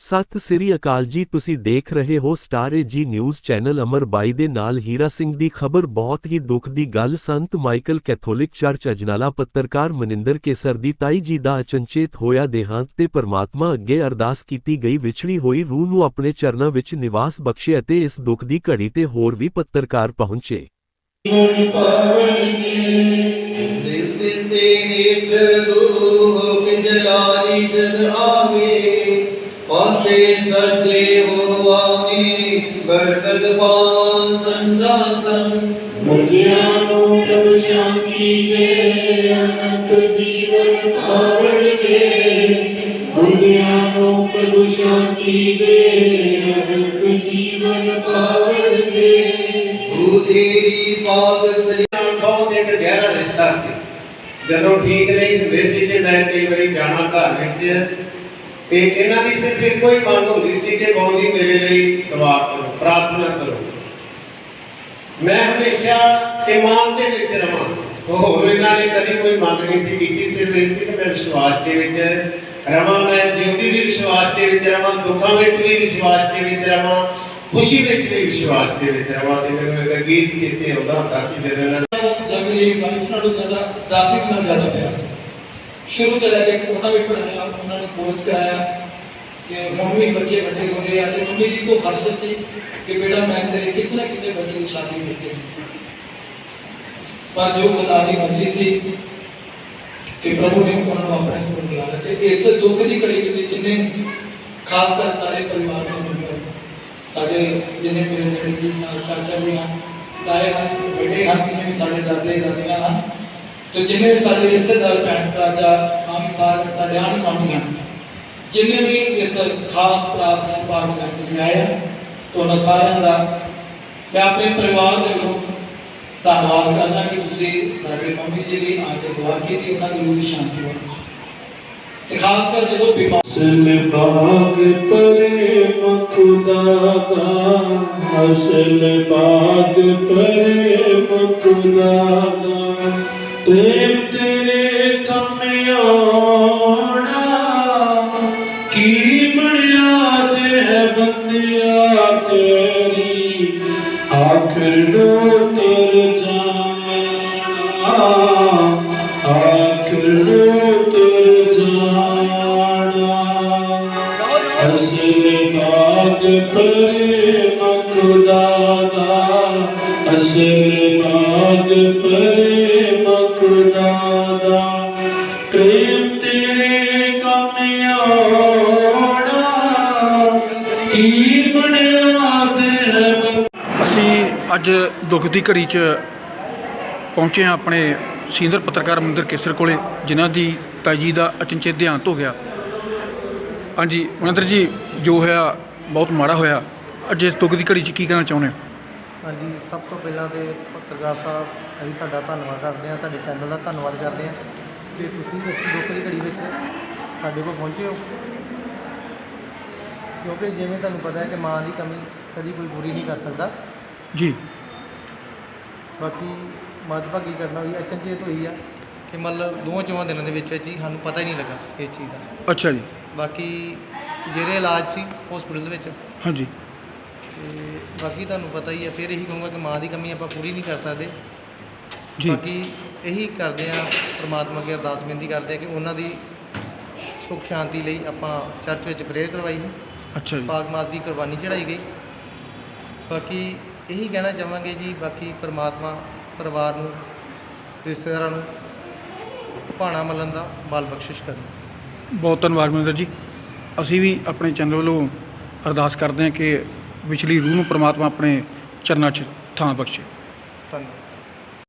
ਸਤਿ ਸ੍ਰੀ ਅਕਾਲ ਜੀ। ਤੁਸੀਂ ਦੇਖ ਰਹੇ ਹੋ star A G news channel Amar ਬਾਈ ਦੇ ਨਾਲ ਹੀਰਾ ਸਿੰਘ ਦੀ ਖਬਰ। ਬਹੁਤ ਹੀ ਦੁੱਖ ਦੀ ਗੱਲ, ਸੰਤ ਮਾਈਕਲ ਕੈਥੋਲਿਕ ਚਰਚ ਅਜਨਾਲਾ ਪੱਤਰਕਾਰ ਮਨਿੰਦਰ ਕੇਸਰ ਦੀ ਤਾਈ ਜੀ ਦਾ ਅਚਨਚੇਤ ਹੋਇਆ ਦੇਹਾਂਤ ਤੇ ਪਰਮਾਤਮਾ ਅੱਗੇ ਅਰਦਾਸ ਕੀਤੀ ਗਈ। ਵਿਛੜੀ ਹੋਈ ਰੂਹ ਨੂੰ ਆਪਣੇ ਚਰਨਾਂ ਵਿੱਚ ਨਿਵਾਸ ਬਖਸ਼ੇ ਅਤੇ ਇਸ ਦੁੱਖ ਦੀ ਘੜੀ ਤੇ ਹੋਰ ਵੀ ਪੱਤਰਕਾਰ ਪਹੁੰਚੇ। ਦਿਲ ਦਿਲ ਤੇ ਰੂਹ ਪਿਜਲਾਰੀ ਜਦ ਆਵੇ ਪਾਸੇ ਸਜੇ ਹੋ ਆਵੇ ਬਰਕਤ ਪਾਵਾਂ ਸੰਦਾਸੰ ਮੁੰਡਿਆਂ ਨੂੰ ਪ੍ਰਭੂ ਸ਼ਾਂਤੀ ਦੇ ਅਨੰਤ ਜੀਵਨ ਪਾਵਨ ਦੇ। ਮੁੰਡਿਆਂ ਨੂੰ ਪ੍ਰਭੂ ਸ਼ਾਂਤੀ ਦੇ ਅਨੰਤ ਜੀਵਨ ਪਾਵਨ ਦੇ। ਉਹ ਤੇਰੀ ਪਾਕ ਸਰੀ ਬਹੁਤ ਇੱਕ ਗਹਿਰਾ ਰਿਸ਼ਤਾ ਸੀ। ਜਦੋਂ ਠੀਕ ਨਹੀਂ ਹੁੰਦੇ ਸੀ ਤੇ ਮੈਂ ਕਈ ਵਾਰੀ ਜਾਣਾ ਘਰ ਵਿੱਚ ਤੇ ਇਹਨਾਂ ਦੀ ਸਿਰਫ ਇੱਕੋ ਹੀ ਮੰਗ ਹੁੰਦੀ ਸੀ ਕਿ ਬਾਊ ਜੀ ਮੇਰੇ ਲਈ ਦੁਆ ਕਰੋ, ਪ੍ਰਾਰਥਨਾ ਕਰੋ। ਮੈਂ ਹਮੇਸ਼ਾ ਇਮਾਨ ਦੇ ਵਿੱਚ ਰਵਾਂ। ਸੋ ਹੋਰ ਇਹਨਾਂ ਨੇ ਕਦੀ ਕੋਈ ਮੰਗ ਨਹੀਂ ਸੀ ਕੀਤੀ, ਸਿਰਫ ਇਸ ਸੀ ਕਿ ਮੈਂ ਵਿਸ਼ਵਾਸ ਦੇ ਵਿੱਚ ਰਵਾਂ, ਮੈਂ ਜਿਉਂਦੀ ਵੀ ਵਿਸ਼ਵਾਸ ਦੇ ਵਿੱਚ ਰਵਾਂ, ਦੁੱਖਾਂ ਵਿੱਚ ਵੀ ਵਿਸ਼ਵਾਸ ਦੇ ਵਿੱਚ ਰਵਾਂ, ਖੁਸ਼ੀ ਵਿੱਚ ਵੀ ਵਿਸ਼ਵਾਸ ਦੇ ਵਿੱਚ ਰਵਾਂ ਤੇ ਮੈਨੂੰ ਇੱਕ ਗੀਤ ਚੇਤੇ ਆਉਂਦਾ ਹੁੰਦਾ ਸੀ ਜਦੋਂ ਇਹਨਾਂ ਜਦ ਮੇਰੀ ਵਾਈਫ ਨਾਲੋਂ ਜ਼ਿਆਦਾ, ਦਾਦੀ ਨਾਲ ਜ਼ਿਆਦਾ ਪਿਆਰ ਸੀ। ਸ਼ੁਰੂ ਤੋਂ ਲੈ ਕੇ ਉਹਨਾਂ ਵੀ ਪੜਾਇਆ ਉਹਨਾਂ ਨੂੰ ਕੋਰਸ ਕਰਾਇਆ ਕਿ ਮੰਮੀ ਬੱਚੇ ਵੱਡੇ ਹੋ ਰਹੇ ਆ ਤੇ ਮੰਮੀ ਕੋ ਹਰਸ਼ ਸੀ ਕਿ ਬੇਟਾ ਮੈਂ ਤੇਰੇ ਕਿਸੇ ਨਾ ਕਿਸੇ ਬੱਚੇ ਦੀ ਸ਼ਾਦੀ ਵੇਖੇ ਪਰ ਜੋ ਖੁਦਾ ਦੀ ਮਰਜ਼ੀ ਸੀ ਕਿ ਪ੍ਰਭੂ ਨੇ ਉਹਨਾਂ ਨੂੰ ਆਪਣੇ ਕੋਲ ਬੁਲਾ ਲਿਆ ਤੇ ਇਸ ਦੁੱਖ ਦੀ ਘੜੀ ਵਿੱਚ ਜਿੰਨੇ ਖਾਸ ਕਰ ਸਾਡੇ ਪਰਿਵਾਰ ਦੇ ਮੈਂਬਰ, ਸਾਡੇ ਜਿੰਨੇ ਮੇਰੇ ਡੈਡੀ ਜੀ ਚਾਚਾ ਜੀ ਹਨ ਤਾਏ ਹਨ ਵੱਡੇ ਹਨ, ਜਿੰਨੇ ਸਾਡੇ ਦਾਦੇ ਦਾਦੀਆਂ ਹਨ ਤੇ ਜਿੰਨੇ ਸਾਡੇ ਰਿਸ਼ਤੇਦਾਰ, ਭੈਣ ਭਰਾ ਜਾਂ ਆਮ ਸਾਰ ਸਾਡੇ ਆਣ ਗੁਆਂਢੀ ਹਨ ਵੀ ਇਸ ਖਾਸ ਪ੍ਰਾਰਥਨਾ ਪਾਠ ਕਰਨ ਲਈ ਆਏ ਸਾਰਿਆਂ ਦਾ ਮੈਂ ਆਪਣੇ ਪਰਿਵਾਰ ਦੇ ਵੱਲੋਂ ਧੰਨਵਾਦ ਕਰਦਾ ਕਿ ਤੁਸੀਂ ਸਾਡੇ ਮੰਮੀ ਜੀ ਲਈ ਆ ਕੇ ਦੁਆ ਕੀਤੀ, ਉਹਨਾਂ ਦੀ ਰੂਹ ਦੀ ਸ਼ਾਂਤੀ ਵਾਸਤੇ ਤੇ ਖਾਸ ਕਰ ਜਦੋਂ ਬਿਮਾਰ ਅਸਲ ਬਾਗ ਪ੍ਰੇਮ ਖੁਦਾ ਦਾ ਅਸਲ ਬਾਗ ਪ੍ਰੇਮ ਖੁਦਾ ਦਾ ਪ੍ਰੇਮ ਤੇਰੇ ਕਮਿਆਣਾ ਕੀ ਬੁਨਿਆਦ ਹੈ ਬੰਦਿਆ ਤੇਰੀ? ਆਖਰ ਨੂੰ ਤਰ ਜਾਣਾ। ਆਖਰ ਨੂੰ ਤਰ ਜਾਣਾ। ਅਸਲ ਬਾਗ ਪ੍ਰੇਮ ਖੁਦਾ ਦਾ ਅਸਲ ਬਾਗ ਪ੍ਰੇਮ ਅਸੀਂ ਅੱਜ ਦੁੱਖ ਦੀ ਘੜੀ 'ਚ ਪਹੁੰਚੇ ਹਾਂ ਆਪਣੇ ਸੀਨੀਅਰ ਪੱਤਰਕਾਰ ਮਨਿੰਦਰ ਕੇਸਰ ਕੋਲੇ ਜਿਨ੍ਹਾਂ ਦੀ ਤਾਈ ਜੀ ਦਾ ਅਚਨਚੇਤ ਦੇਹਾਂਤ ਹੋ ਗਿਆ। ਹਾਂਜੀ ਮਨਿੰਦਰ ਜੀ ਜੋ ਹੋਇਆ ਬਹੁਤ ਮਾੜਾ ਹੋਇਆ। ਅੱਜ ਇਸ ਦੁੱਖ ਦੀ ਘੜੀ 'ਚ ਕੀ ਕਹਿਣਾ ਚਾਹੁੰਦੇ ਹੋ? ਹਾਂਜੀ ਸਭ ਤੋਂ ਪਹਿਲਾਂ ਤੇ ਪੱਤਰਕਾਰ ਸਾਹਿਬ ਅਸੀਂ ਤੁਹਾਡਾ ਧੰਨਵਾਦ ਕਰਦੇ ਹਾਂ ਤੁਹਾਡੇ ਚੈਨਲ ਦਾ ਧੰਨਵਾਦ ਕਰਦੇ ਹਾਂ। ਕਿ ਤੁਸੀਂ ਇਸ ਦੁੱਖ ਦੀ ਘੜੀ ਵਿੱਚ ਸਾਡੇ ਕੋਲ ਪਹੁੰਚੇ ਹੋ। ਕਿਉਂਕਿ ਜਿਵੇਂ ਤੁਹਾਨੂੰ ਪਤਾ ਹੈ ਕਿ ਮਾਂ ਦੀ ਕਮੀ ਕਦੀ ਕੋਈ ਪੂਰੀ ਨਹੀਂ ਕਰ ਸਕਦਾ। ਜੀ। ਬਾਕੀ ਮੱਦਭਾਗੀ ਕਰਨਾ ਹੋਈ ਅਚਨਚੇਤ ਹੋਈ ਆ ਕਿ ਮਤਲਬ ਦੋਵਾਂ ਚੌਵਾਂ ਦਿਨਾਂ ਦੇ ਵਿੱਚ ਵਿੱਚ ਹੀ ਸਾਨੂੰ ਪਤਾ ਹੀ ਨਹੀਂ ਲੱਗਾ ਇਸ ਚੀਜ਼ ਦਾ। ਅੱਛਾ ਜੀ। ਬਾਕੀ ਜਿਹੜੇ ਇਲਾਜ ਸੀ ਹਸਪੀਟਲ ਵਿੱਚ ਹਾਂਜੀ। ਤੇ ਬਾਕੀ ਤੁਹਾਨੂੰ ਪਤਾ ਹੀ ਹੈ ਫਿਰ ਇਹੀ ਕਹੂੰਗਾ ਕਿ ਮਾਂ ਦੀ ਕਮੀ ਆਪਾਂ ਪੂਰੀ ਨਹੀਂ ਕਰ ਸਕਦੇ। ਜੀ। ਬਾਕੀ ਇਹੀ ਕਰਦੇ ਆ ਪ੍ਰਮਾਤਮਾ ਅੱਗੇ ਅਰਦਾਸ ਬੇਨਤੀ ਕਰਦੇ ਆ ਕਿ ਉਹਨਾਂ ਦੀ ਸੁਖ ਸ਼ਾਂਤੀ ਲਈ ਆਪਾਂ ਚਰਚ ਵਿੱਚ ਪ੍ਰੇਅਰ ਕਰਵਾਈ ਸੀ ਅੱਛਾ ਜੀ। ਪਾਕ ਮਾਸ ਦੀ ਕੁਰਬਾਨੀ ਚੜਾਈ ਗਈ। ਬਾਕੀ ਇਹੀ ਕਹਿਣਾ ਚਾਹਾਂਗੇ ਜੀ ਬਾਕੀ ਪ੍ਰਮਾਤਮਾ ਪਰਿਵਾਰ ਨੂੰ ਰਿਸ਼ਤੇਦਾਰਾਂ ਨੂੰ ਭਾਣਾ ਮਲਣ ਦਾ ਬਲ ਬਖਸ਼ਿਸ਼ ਕਰੇ। ਬਹੁਤ ਧੰਨਵਾਦ ਮਨਿੰਦਰ ਜੀ। ਅਸੀਂ ਵੀ ਆਪਣੇ ਚੈਨਲ ਵੱਲੋਂ ਅਰਦਾਸ ਕਰਦੇ ਹਾਂ ਕਿ ਵਿਚਲੀ ਰੂਹ ਨੂੰ ਪ੍ਰਮਾਤਮਾ ਆਪਣੇ ਚਰਨਾਂ 'ਚ ਥਾਂ ਬਖਸ਼ੇ। ਧੰਨਵਾਦ।